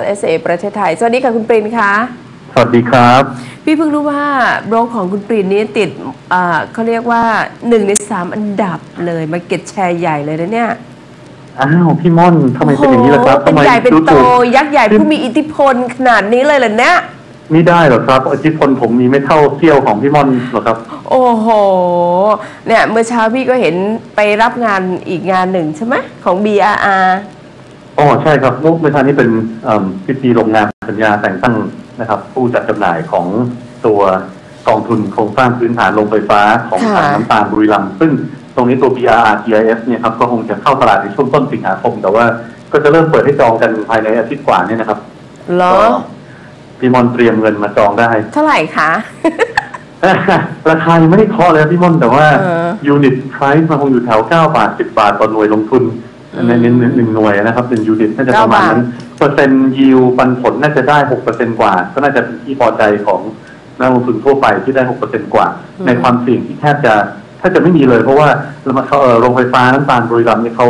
LSA ประเทศไทย สวัสดีค่ะคุณปรินคะ สวัสดีครับ พี่เพิ่งรู้ว่าบล็อกของคุณปรินนี้ติดอ่าเขาเรียกว่าหนึ่งในสามอันดับเลยมาเก็ตแชร์ใหญ่เลยนะเนี่ย อ้าวพี่ม่อนทำไมเป็นอย่างนี้ล่ะครับโอ้โหเป็นทำไมใหญ่เป็นรู้โตสึกยักษ์ใหญ่ผู้มีอิทธิพลขนาดนี้เลยเหรอเนี่ยไม่ได้หรอกครับอิทธิพลผมมีไม่เท่าเซี่ยวของพี่ม่อนหรอกครับ โอ้โห เนี่ยเมื่อเช้าพี่ก็เห็นไปรับงานอีกงานหนึ่งใช่ไหมของ BRR อ๋อใช่ครับเมื่อเช้านี้เป็นเอิ่มพิธีลงนามสัญญาแต่งตั้งนะครับ ผู้จัดจำหน่ายของตัวกองทุนโครงสร้างพื้นฐานโรงไฟฟ้าของค่ะสายน้ำตาลบุรีรัมย์ซึ่งตรงนี้ตัว BRR GIS เนี่ยครับก็คงจะเข้าตลาดในช่วงต้นสิงหาคม แต่ว่าก็จะเริ่มเปิดให้จองกันภายในอาทิตย์กว่านี้นะครับเหรอก็พี่ม่อนเตรียมเงินมาจองได้ เท่าไหร่คะราคายังไม่ได้เคาะเลยครับพี่ม่อนแต่ว่าเออยูนิตไพรซ์มันคงอยู่แถว 9 บาท 10 บาทต่อหน่วยลงทุนอืม ในหนึ่งหนึ่งหน่วยนะครับเป็นยูนิตน่าจะประมาณนั้นเก้าบาทเปอร์เซ็นต์ยิวปันผลน่าจะได้6%กว่า ก็น่าจะเป็นที่พอใจของนักลงทุนทั่วไปที่ได้6%กว่า ในความเสี่ยงที่แทบจะแทบจะไม่มีเลย เพราะว่าเรามาเขาเอ่อโรงไฟฟ้าน้ำตาลบุรีรัมย์เนี่ยเขา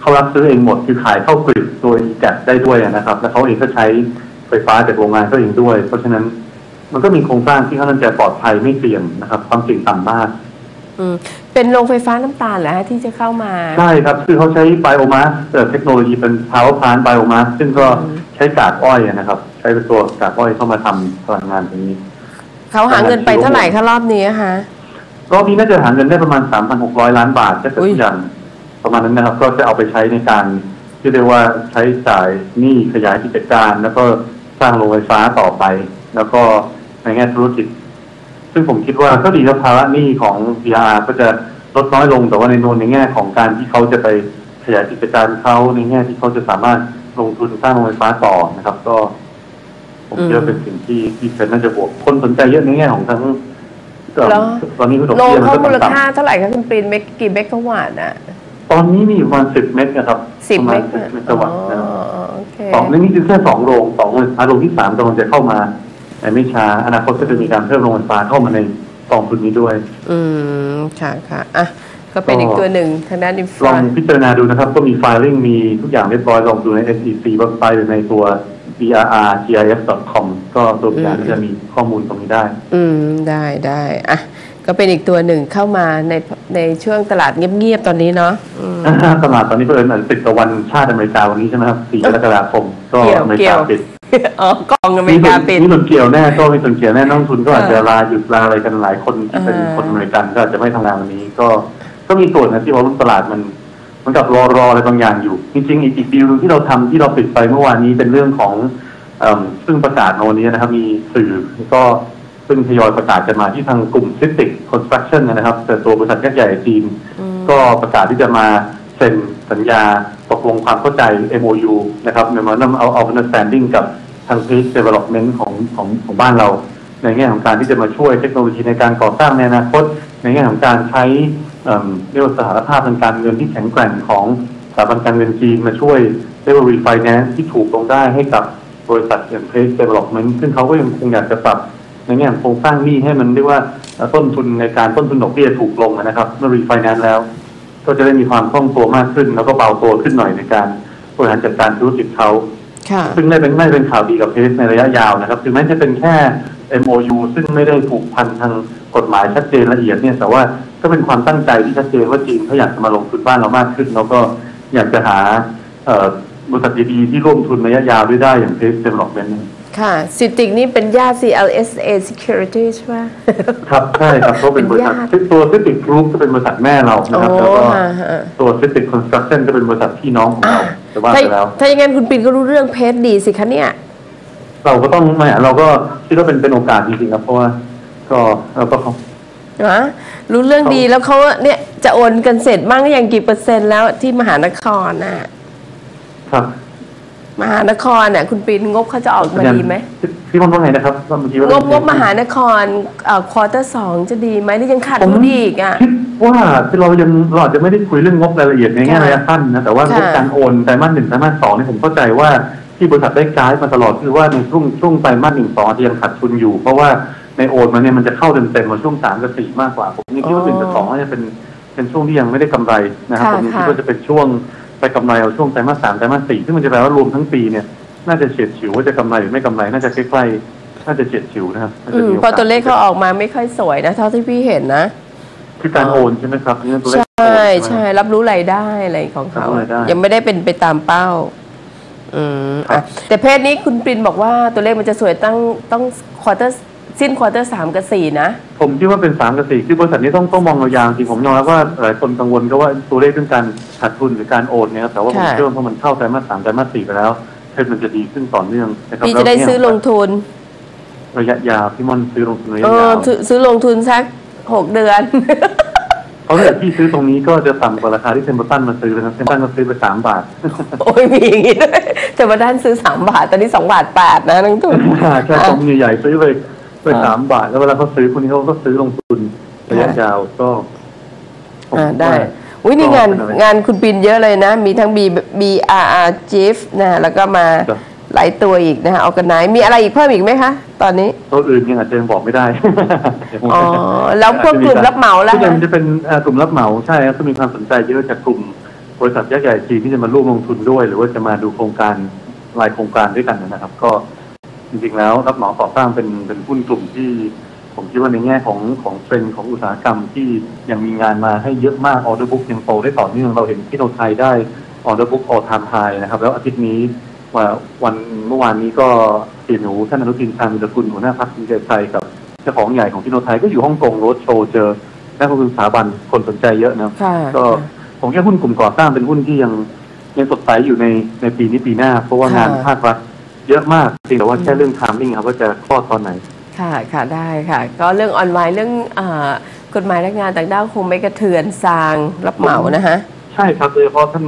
เขารับซื้อเองหมดคือขายเข้ากริดโดยแกได้ด้วยนะครับ แล้วเขาเองก็ใช้ไฟฟ้าจากโรงงานเขาเองด้วย เพราะฉะนั้นมันก็มีโครงสร้างที่ค่อนข้างจะปลอดภัยไม่เสี่ยงนะครับ ความเสี่ยงต่ำมาก อืมเป็นโรงไฟฟ้าน้ำตาลเหรอฮะที่จะเข้ามา ใช่ครับ คือเขาใช้ไบโอมาสเทคโนโลยีเป็น power plant ไบโอมาสซึ่งก็อืมใช้กากอ้อยนะครับ ใช้เป็นตัวกากอ้อยเข้ามาทำพลังงานตรงนี้ เขาหาเงินไปเท่าไหร่คะรอบนี้อะคะ รอบนี้น่าจะหาเงินได้ประมาณ 3,600 ล้านบาทถ้าเกิดอุ๊ยทุกอย่างประมาณนั้นนะครับ ก็จะเอาไปใช้ในการที่เรียกว่าใช้จ่ายหนี้ขยายกิจการ แล้วก็สร้างโรงไฟฟ้าต่อไป แล้วก็ในแง่ธุรกิจ ซึ่งผมคิดว่าก็ดีแล้วภาระหนี้ของ VR ก็จะลดน้อยลงแต่ว่าในโนนในแง่ของการที่เขาจะไปขยายกิจการเขาในแง่ที่เขาจะสามารถลงทุนสร้างโรงไฟฟ้าต่อนะครับ ก็ ผมคิดว่าเป็นสิ่งที่ที่เป็นน่าจะบวกคนสนใจเยอะในแง่ของทั้งเอ่อแล้วตอนนี้ดอกโลเบี้ยมันเขาก็มูลต่ำค่าเท่าไหร่คะคุณปรินเมกกี่เมกะวัตต์อะๆตอนนี้มีอยู่ประมาณสิบเมกนะครับสิบประเมมาณกสิบะเมกะวัตต์นะครับอ๋อโอเคสองนี่คือแค่สองโรงสองโรงไฟฟ้าโรงที่สามกำลังจะเข้ามา แต่ไม่ช้าอนาคตก็จะมีการเพิ่มโรงไฟฟ้าเข้ามาในกองทุนนี้ด้วย อืมค่ะค่ะอะก็เป็นก็อีกตัวหนึ่งทางด้านอินฟลอรางพิจารณาดูนะครับ ก็มีไฟลิ่งมีทุกอย่างเรียบร้อยลองดูใน SEC เว็บไซต์หรือในตัว brrgis.com ก็ตัวอย่างที่จะมีข้อมูลตรงนี้ได้ อืม ได้ได้อะก็เป็นอีกตัวหนึ่งเข้ามาในในช่วงตลาดเงียบๆตอนนี้เนาะอืมตลาดตอนนี้เพิ่นติดกับวันชาติอเมริกาวันนี้ใช่ไหมครับ 4 กรกฎาคม ก็เกี่ยวอเมริเกี่ยกาวปิด อ๋อกองอเมริกาปิดมีส่วนเกี่ยวแน่ก็มีส่วนเกี่ยวแน่นักลงทุนก็อาจจะลาหยุดลาอะไรกันหลายคนที่เป็นคนอเมริกันก็อาจจะไม่ทำงานวันนี้ ก็ก็มีส่วนนะที่วอลุ่มตลาดมันมันกับรอรออะไรบางอย่างอยู่ จริงๆ อีกอีกดีลนึงที่เราทำที่เราปิดไปเมื่อวานนี้เป็นเรื่องของอซึ่งประกาศในวันนี้นะครับ มีสื่อก็ซึ่งทยอยประกาศกันมาที่ทางกลุ่ม c i t i c Construction นะครับ แต่ตัวบริษัทยักษ์ใหญ่จีนก็ประกาศที่จะมาเซ็นสัญญา ตกลงความเข้าใจ MOU นะครับ Memorandum of Understanding กับทาง Page Development ของของของบ้านเรา ในแง่ของการที่จะมาช่วยเทคโนโลยีในการก่อสร้างในอนาคต ในแง่ของการใช้เอิ่มเรียกว่าสถานภาพทางการเงินที่แข็งแกร่งของสถาบันการเงินจีนมาช่วยเรียกว่า refinance ที่ถูกลงได้ให้กับบริษัทอย่าง Page Development ซึ่งเขาก็ยังคงอยากจะปรับในแง่ของโครงสร้างหนี้ให้มันเรียกว่าต้นทุนในการต้นทุนดอกเบี้ยถูกลงนะครับ เมื่อ refinance แล้ว ก็จะได้มีความคล่องตัวมากขึ้น แล้วก็เบาตัวขึ้นหน่อยในการบริหารจัดการธุรกิจเขาค่ะซึ่งได้เป็นไม่เป็นข่าวดีกับเพสในระยะยาวนะครับถึงแม้จะเป็นแค่ MOU ซึ่งไม่ได้ผูกพันทางกฎหมายชัดเจนละเอียดเนี่ยแต่ว่าก็เป็นความตั้งใจที่ชัดเจนว่าจีนเขาอยากจะมาลงทุนบ้านเรามากขึ้น แล้วก็อยากจะหาเอ่อบริษัทดีๆที่ร่วมทุนระยะยาวด้วยได้อย่างเพสเดเวล็อปเมนต์ ค่ะสิติกนี่เป็นญาติ CLSA Security ใช่ไหม ครับ ใช่ครับเขาเป็นบริษัทเป็นญาติตัวซิติกกรุ๊ปก็เป็นบริษัทแม่เรานะครับ แล้วก็ฮะฮะตัวซิติกคอนสตรักชั่นก็เป็นบริษัทพี่น้องของเราแต่ว่าถ้าไปแล้ว ถ้าอย่างนั้นคุณปินก็รู้เรื่องเพชรดีสิคะเนี่ย เราก็ต้องไม่เราก็คิดว่าเป็นเป็นโอกาสจริงๆครับเพราะว่าก็เราก็นะรู้เรื่องเขาดีแล้วเขาเนี่ยจะโอนกันเสร็จบ้างอย่างกี่เปอร์เซ็นต์แล้วที่มหานครน่ะ ครับ มหานครน่ะคุณปินงบเขาจะออกมาดีไหมพี่มอนว่าไงนะครับว่าเมื่อกี้ว่างบงบมหานครเอ่อควอเตอร์สองจะดีไหมหรือยังขาดผมทุนอีกอะคิดว่าที่เรายังเราอาจจะไม่ได้คุยเรื่องงบรายละเอียดในแง่ค่ะระยะสั้นนะแต่ว่าค่ะงบการโอนไตรมาสหนึ่งไตรมาสสองนี่ผมเข้าใจว่าที่บริษัทได้กายมาตลอดคือว่าในช่วงช่วงไตรมาสหนึ่งสองอาจจะยังขาดทุนอยู่ เพราะว่าในโอนมาเนี่ยมันจะเข้าเต็มๆมาช่วงสามกับสี่มากกว่าผมยังคิดว่าหนึ่งกับสองน่าจะเป็นเป็นช่วงที่ยังไม่ได้กำไรนะครับค่ะผมยังคิดค่ะว่าจะเป็นช่วง ไปกำไรเอาช่วงไตรมาสสามไตรมาสสี่ซึ่งมันจะแปลว่ารวมทั้งปีเนี่ยน่าจะเฉียดฉิวว่าจะกำไรหรือไม่กำไรน่าจะใกล้ๆน่าจะเฉียดฉิวนะครับน่าอืจะมมีโกพอสตัวเลขเขาออกมาไม่ค่อยสวยนะเท่าที่พี่เห็นนะคือการโอนใช่ไหมครับนี่ตัวเลใชขโอน่ใช่ใช่ไหมรับรู้รายได้อะไรของเขารับรู้รายได้ยังไม่ได้เป็นไปตามเป้า อืมครับอะแต่เพศนี้คุณปรินบอกว่าตัวเลขมันจะสวยตั้งต้องควอเตอร์ สิ้นควอเตอร์สามกับสี่นะ ผมคิดว่าเป็นสามกับสี่คือบริษัทนี้ต้องต้องมองยาวๆจริงผมยอมรับว่าหลายคนกังวลก็ว่าตัวเลขเรื่องการขาดทุนหรือการโอนเนี่ยครับแต่ว่าผมค่ะเชื่อว่าพอมันเข้าไตรมาสสามไตรมาสสี่ไปแล้วเทรนด์มันจะดีขึ้นต่อเนื่องนะครับพี่จะได้แล้วเนี่ยซื้อลงทุน ระยะยาวพี่มอนซื้อลงทุนระเอยะอยาวซื้อซื้อลงทุนสักหกเดือนเพราะถ้าเกิดพี่ซื้อตรงนี้ก็จะต่ำกว่าราคาที่เซมเปอร์ตันมาซื้อเลยนะเซมเปอร์ตันก็ซื้อไปสามบาท โอ้ยมีอย่างงี้ด้วยแต่ว่าด้านซื้อสามบาท ตอนนี้สองบาทแปดนะนักทุนใช่ตรงใหญ่ๆซื้อไป ไปสามบาท แล้วเวลาเขาซื้อคนนี้เขาก็ซื้อลงทุนระยะยาวก็ผมอ่าคิได้ว่าอุ้ยนี่งานก็เป็อะไรงานคุณปินเยอะเลยนะ มีทั้ง B B R R GIF นะแล้วก็มาครับหลายตัวอีกนะฮะเอากันไหนมีอะไรอีกเพิ่มอีกไหมคะ ตอนนี้ตัวอื่นยังอาจจะยังบอกไม่ได้อ๋อแล้วพวกกลุ่มรับเหมาล่ะทุกอย่างมันจะเป็นเอ่อกลุ่มรับเหมาใช่ครับก็มีความสนใจเยอะจากกลุ่มบริษัทยักษ์ใหญ่จีนที่จะมาร่วมลงทุนด้วย หรือว่าจะมาดูโครงการรายโครงการด้วยกันนะครับ ก็ จริงๆแล้วรับเหมาก่อสร้างเป็นเป็นหุ้นกลุ่มที่ผมคิดว่าในแง่ของของเทรนด์ของอุตสาหกรรมที่ยังมีงานมาให้เยอะมากออเดอร์บุ๊กยังโตได้ต่อเนื่องเราเห็นที่โนไทยได้ออเดอร์บุ๊กออทามไฮนะครับแล้วอาทิตย์นี้ว่าวันเมื่อวานนี้ก็เสียหนูท่านอนุทินชาญวิรกุลหัวหน้าพรรคภูมิใจไทยกับเจ้าของใหญ่ของที่โนไทยก็อยู่ฮ่องกงโรดโชว์เจอนักลงทุนสถาบันคนสนใจเยอะนะครับค่ะก็ผมคิดว่าหุ้นกลุ่มก่อสร้างเป็นหุ้นที่ยังยังสดใสอยู่ในในปีนี้ปีหน้า เพราะว่างานค่ะภาครัฐ เยอะมากจริงแต่ว่าแค่เรื่องทามมิ่งครับว่าจะคลอดตอนไหน ค่ะค่ะได้ค่ะ ก็เรื่องออนไลน์เรื่องอากฎหมายแรงงานต่างด้าวคงไม่กระเทือนซางรับเหมานะฮะใช่ครับโดยเฉพาะท่าน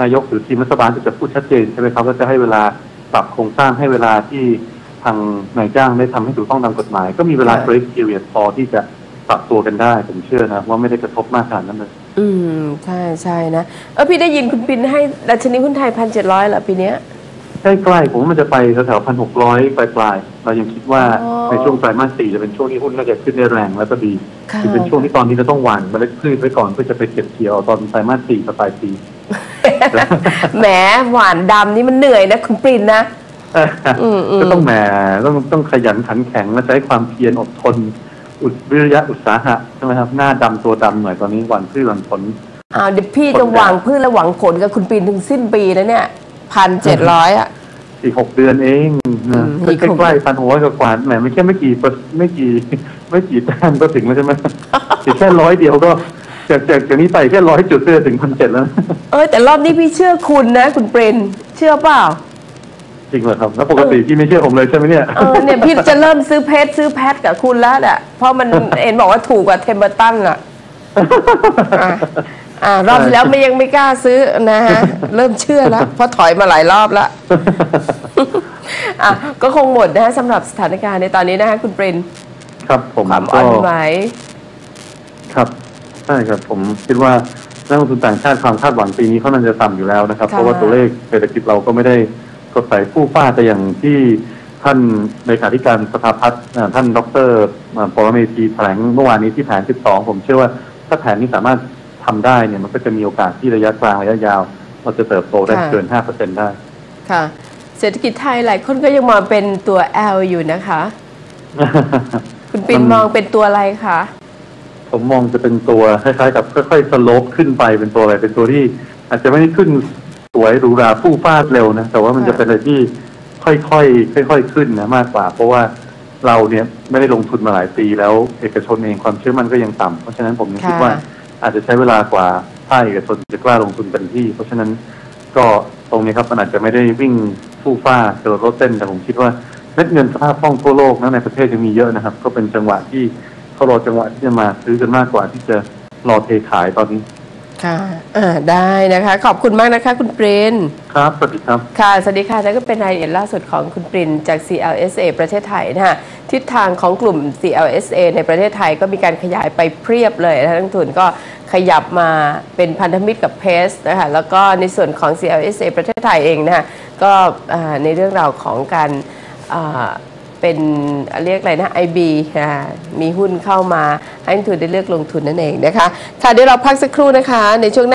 นายกหรือทีมรัฐบาลก็จะพูดชัดเจนใช่ไหมครับว่าจะให้เวลาปรับโครงสร้างให้เวลาที่ทางนายจ้างได้ทำให้ถูกต้องตามกฎหมาย ก็มีเวลาค่ะ grace period พอที่จะปรับตัวกันได้ ผมเชื่อนะ ว่าไม่ได้กระทบมากขนาดนั้นเลยอืม ใช่ใช่นะ เออพี่ได้ยินคุณปินให้ดัชนีหุ้นไทยพันเจ็ดร้อยเหรอปีเนี้ย ใกล้ๆผมว่ามันจะไปแถวๆพันหกร้อยปลายๆเรายังคิดว่าอ๋อในช่วงไตรมาสสี่จะเป็นช่วงที่หุ้นน่าจะขึ้นได้แรงแล้วก็ดีค่ะคือเป็นช่วงที่ตอนนี้เราต้องหว่านเมล็ดพืชไว้ก่อนเพื่อจะไปเก็บเกี่ยวตอนไตรมาสสี่ปลายปี แหมหวานดำนี่มันเหนื่อยนะคุณปรินนะ อืมอืม ก็ต้องแหมต้องต้องขยันขันแข็งและใช้ความเพียรอดทน อุดวิริยะอุตสาหะใช่ไหมครับ หน้าดำตัวดำหน่อยตอนนี้หวั่นพืชหวั่นผล อ้าวเดี๋ยวพี่จะหวังพืชและหวังผลกับคุณปรินถึงสิ้นปีนะเนี่ยพันเจ็ดร้อยอะ อีกหกเดือนเองนะอืมก็อีกหกใกล้ๆพันหัวกับกว่าแหมไม่แค่ไม่กี่เปอร์ไม่กี่ ไม่กี่แต้มก็ถึงแล้วใช่ไหมอีกแค่ร้อยเดียวก็จากจากจากนี้ไปแค่ร้อยจุดก็จะถึงพันเจ็ดแล้ว เอ้ยแต่รอบนี้พี่เชื่อคุณนะ คุณปรินเชื่อเปล่าจริงเหรอครับแล้วปกติพี่ไม่เชื่อผมเลยใช่ไหมเนี่ยเออเนี่ยพี่จะเริ่มซื้อเพชรซื้อแพทกับคุณแล้วอะเพราะมันเห็นบอกว่าถูกกว่าเทมเบอร์ตันอะ อะอ่ารอบที่แล้วไม่ยังไม่กล้าซื้อนะฮะ เริ่มเชื่อแล้วเพราะถอยมาหลายรอบแล้วอะก็คงหมดนะฮะสำหรับสถานการณ์ในตอนนี้นะฮะคุณปรินครับผมความก็อ่อนไหวครับใช่ครับผมคิดว่านักลงทุนต่างชาติความคาดหวังปีนี้เขาน่าจะต่ำอยู่แล้วนะครับค่ะเพราะว่าตัวเลขเศรษฐกิจเราก็ไม่ได้สดใสฟู่ฟ้าแต่อย่างที่ท่านเลขาธิการสภาพัฒน์อ่าท่านดรอ่าปรเมธีแถลงเมื่อวานนี้ที่แผน 12 ผมเชื่อว่าถ้าแผนนี้สามารถ ทำได้เนี่ยมันก็จะมีโอกาสที่ระยะกลางระยะยาวเราจะเติบโตได้เกิน 5%ได้ ค่ะ เศรษฐกิจไทยหลายคนก็ยังมองเป็นตัว L อยู่นะคะ คุณปรินมันมองเป็นตัวอะไรคะ ผมมองจะเป็นตัวคล้ายๆ กับค่อยๆสโลปขึ้นไปเป็นตัวอะไรเป็นตัวที่ อาจจะไม่ได้ขึ้นสวยหรูหราฟู่ฟ้าดเร็วนะแต่ว่ามันจะเป็นอะไรที่ค่อยๆค่อยๆขึ้นนะมากกว่า เพราะว่าเราเนี่ยไม่ได้ลงทุนมาหลายปีแล้ว เอกชนเองความเชื่อมั่นก็ยังต่ำเพราะฉะนั้นผมยังคิดค่ะว่า อาจจะใช้เวลากว่าภาคเอกชนจะกล้าลงทุนเป็นที่ เพราะฉะนั้นก็ตรงนี้ครับมันอาจจะไม่ได้วิ่งฟู่ฟ้ากระโดรถเต้นแต่ผมคิดว่าเม็ดเงินสภาพคล่องทั่วโลกนะในประเทศจะมีเยอะนะครับ ก็เป็นจังหวะที่เขารอจังหวะที่จะมาซื้อกันมากกว่าที่จะรอเทขายตอนนี้ ค่ะอ่าได้นะคะ ขอบคุณมากนะคะ คุณปรินครับ สวัสดีครับ ค่ะ สวัสดีค่ะนั่นก็เป็นรายละเอียดล่าสุดของคุณปรินจาก CLSA ประเทศไทยนะฮะทิศทางของกลุ่ม CLSA ในประเทศไทยก็มีการขยายไปเพียบเลยนะนักทุนก็ขยับมาเป็นพันธมิตรกับเพสนะคะแล้วก็ในส่วนของ CLSA ประเทศไทยเองนะฮะก็อ่าในเรื่องราวของการอ่า เป็นเรียกอะไรนะ IB มีหุ้นเข้ามาให้ทุนได้เลือกลงทุนนั่นเองนะคะค่ะเดี๋ยวเราพักสักครู่นะคะในช่วงหน้า